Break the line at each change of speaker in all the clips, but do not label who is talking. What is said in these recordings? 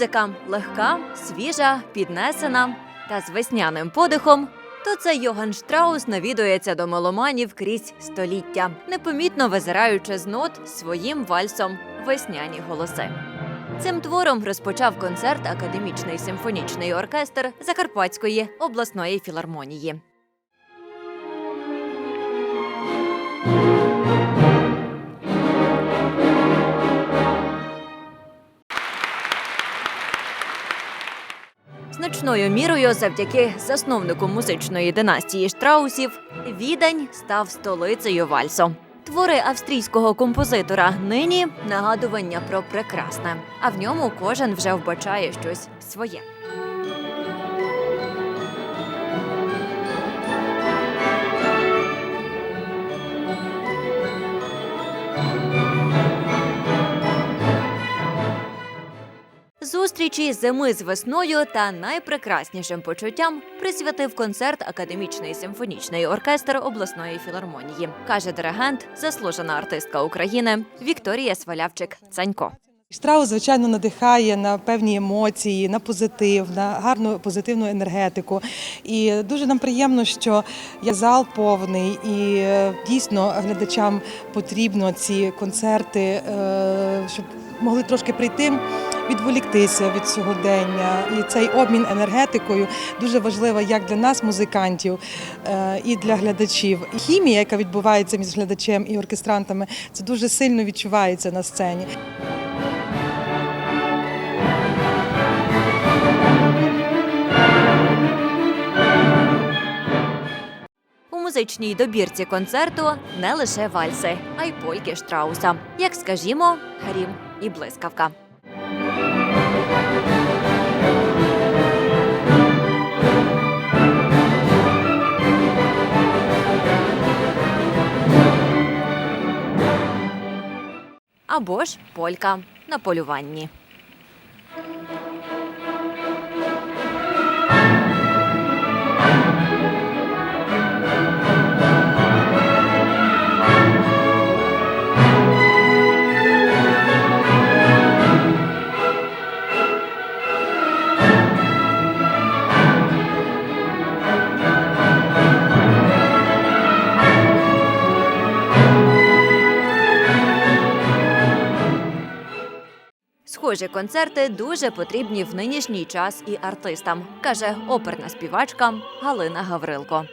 музика легка, свіжа, піднесена та з весняним подихом, то це Йоган Штраус навідується до меломанів крізь століття, непомітно визираючи з нот своїм вальсом весняні голоси. Цим твором розпочав концерт академічний симфонічний оркестр Закарпатської обласної філармонії. Значною мірою завдяки засновнику музичної династії Штраусів Відень став столицею вальсу. Твори австрійського композитора нині нагадування про прекрасне, а в ньому кожен вже вбачає щось своє. Зустрічі зими з весною та найпрекраснішим почуттям присвятив концерт академічний симфонічний оркестр обласної філармонії, каже диригент, заслужена артистка України Вікторія Свалявчик Цанько.
Штраус, звичайно, надихає на певні емоції, на позитив, на гарну позитивну енергетику. І дуже нам приємно, що є зал повний, і е, дійсно глядачам потрібно ці концерти, е, щоб могли трошки прийти. Відволіктися від сьогодення, і цей обмін енергетикою дуже важлива як для нас, музикантів, е, і для глядачів. Хімія, яка відбувається між глядачем і оркестрантами, це дуже сильно відчувається на сцені.
Музичній добірці концерту не лише вальси, а й польки Штрауса, як скажімо, грім і блискавка. Або ж полька на полюванні. Схожі концерти дуже потрібні в нинішній час і артистам, каже оперна співачка Галина Гаврилко.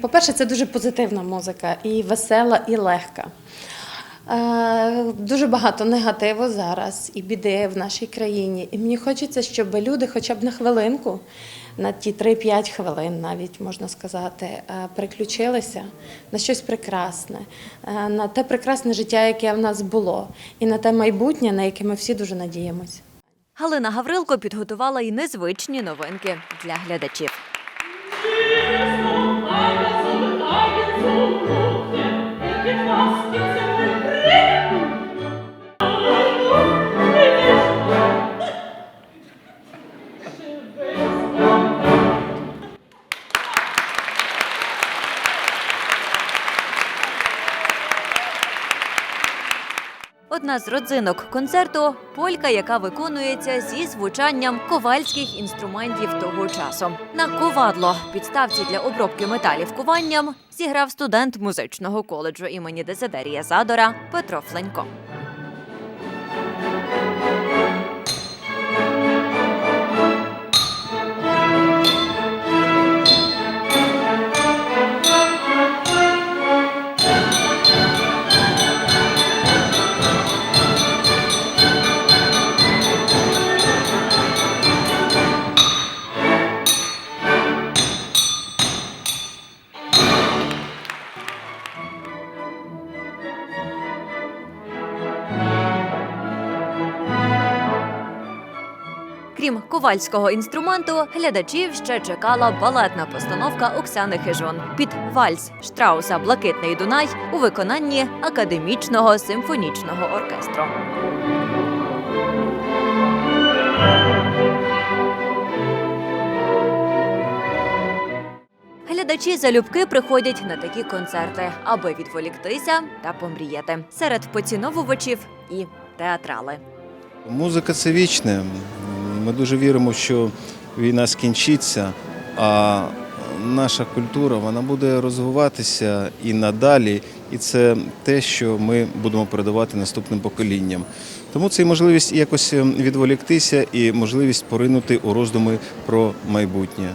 По-перше, це дуже позитивна музика, і весела, і легка. Е, Дуже багато негативу зараз і біди в нашій країні. І мені хочеться, щоб люди хоча б на хвилинку, на ті 3-5 хвилин, навіть можна сказати, е, переключилися на щось прекрасне, е, на те прекрасне життя, яке в нас було, і на те майбутнє, на яке ми всі дуже надіємося.
Галина Гаврилко підготувала й незвичні новинки для глядачів. Oh, Одна з родзинок концерту полька, яка виконується зі звучанням ковальських інструментів того часу. На ковадло підставці для обробки металів куванням зіграв студент музичного коледжу імені Дезидерія Задора Петро Фленько. Крім ковальського інструменту, глядачів ще чекала балетна постановка Оксани Хижон під вальс Штрауса Блакитний Дунай у виконанні академічного симфонічного оркестру. Глядачі залюбки приходять на такі концерти, аби відволіктися та помріяти серед поціновувачів і театрали.
Музика це вічне. Ми дуже віримо, що війна скінчиться, а наша культура вона буде розвиватися і надалі. І це те, що ми будемо передавати наступним поколінням. Тому це і можливість якось відволіктися, і можливість поринути у роздуми про майбутнє.